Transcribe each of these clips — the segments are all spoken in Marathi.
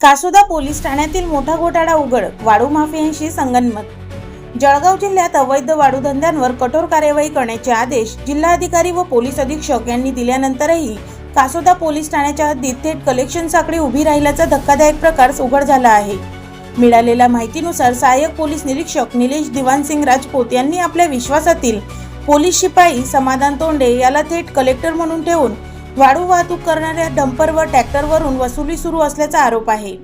कासोदा पोलीस ठाण्यातील मोठा घोटाळा उघड वाळू माफियांशी संगनमत. जळगाव जिल्ह्यात अवैध वाळू धंद्यांवर कठोर कार्यवाही करण्याचे आदेश जिल्हाधिकारी व पोलीस अधीक्षक यांनी दिल्यानंतरही कासोदा पोलीस ठाण्याच्या हद्दीत थेट कलेक्शन साखळी उभी राहिल्याचा धक्कादायक प्रकार उघड झाला आहे. मिळालेल्या माहितीनुसार सहाय्यक पोलीस निरीक्षक निलेश दिवानसिंग राजपूत यांनी आपल्या विश्वासातील पोलीस शिपाई समाधान तोंडे याला थेट कलेक्टर म्हणून ठेवून वाळू वाहतूक करणाऱ्या डंपर व ट्रॅक्टरवरून वसुली सुरू असल्याचा आरोप आहे.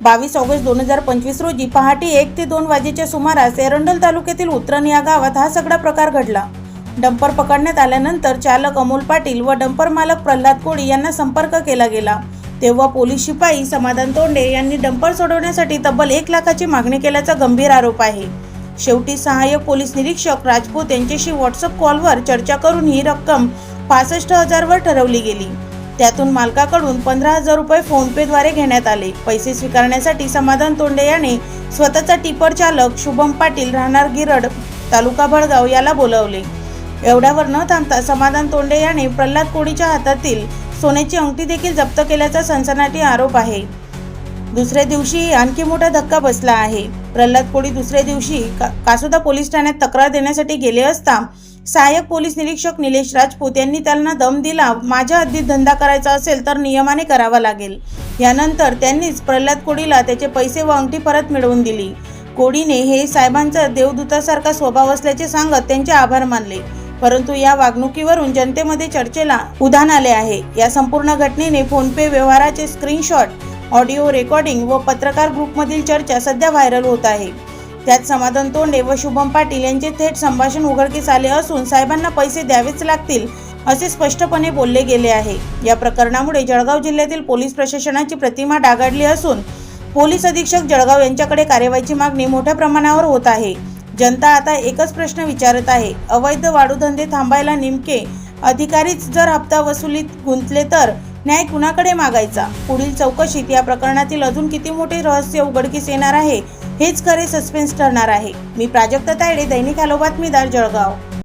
बावीस ऑगस्ट दोन हजार पंचवीस रोजी पहाटे एक ते दोन वाजेच्या सुमारास एरंडल तालुक्यातील उतरण या गावात हा सगळा प्रकार घडला. डंपर पकडण्यात आल्यानंतर चालक अमोल पाटील व डंपर मालक प्रल्हाद कोळी यांना संपर्क केला गेला. तेव्हा पोलीस शिपाई समाधान तोंडे यांनी डंपर सोडवण्यासाठी तब्बल एक लाखाची मागणी केल्याचा गंभीर आरोप आहे. शेवटी सहाय्यक पोलीस निरीक्षक राजपूत यांच्याशी व्हॉट्सअप कॉलवर चर्चा करून ही रक्कम पासष्ट हजारवर ठरवली गेली. त्यातून मालकाकडून पंधरा हजार रुपये फोनपेद्वारे घेण्यात आले. पैसे स्वीकारण्यासाठी समाधान तोंडे याने स्वतःचा टिपर चालक शुभम पाटील राहणार गिरड तालुका भडगाव याला बोलवले. एवढ्यावर न थांबता समाधान तोंडे याने प्रल्हाद कोडीच्या हातातील सोन्याची अंगठी देखील जप्त केल्याचा सनसनाटी आरोप आहे. दुसऱ्या दिवशी आणखी मोठा धक्का बसला आहे. प्रल्हाद कोळी दुसऱ्या दिवशी का- कासोदा पोलीस ठाण्यात तक्रार देण्यासाठी गेले असता सहाय्यक पोलीस निरीक्षक निलेश राजपूत यांनी त्यांना दम दिला माझ्या हद्दीत धंदा करायचा असेल तर नियमाने करावा लागेल. यानंतर त्यांनीच प्रल्हाद कोळीला त्याचे पैसे व अंगठी परत मिळवून दिली. कोडीने हे साहेबांचा देवदूतासारखा स्वभाव असल्याचे सांगत त्यांचे आभार मानले. परंतु या वागणुकीवरून जनतेमध्ये चर्चेला उधाण आले आहे. या संपूर्ण घटनेने फोनपे व्यवहाराचे स्क्रीनशॉट ऑडिओ रेकॉर्डिंग व पत्रकार ग्रुपमधील चर्चा सध्या व्हायरल होत आहे. त्यात समाधान तोंडे व शुभम पाटील यांचे थेट संभाषण उघडकीस आले असून साहेबांना पैसे द्यावेच लागतील असे स्पष्टपणे बोलले गेले आहे. या प्रकरणामुळे जळगाव जिल्ह्यातील पोलीस प्रशासनाची प्रतिमा डागाळली असून पोलीस अधीक्षक जळगाव यांच्याकडे कार्यवाहीची मागणी मोठ्या प्रमाणावर होत आहे. जनता आता एकच प्रश्न विचारत आहे अवैध वाढूधंदे थांबायला नेमके अधिकारीच जर हप्ता वसुलीत गुंतले तर? न्याय कुणाकडे मागायचा? पुढील चौकशीत या प्रकरणातील अजून किती मोठे रहस्य उघडकीस येणार आहे हेच खरे सस्पेन्स ठरणार आहे. मी प्राजक्त तायडे दैनिक हॅलो बातमीदार जळगाव.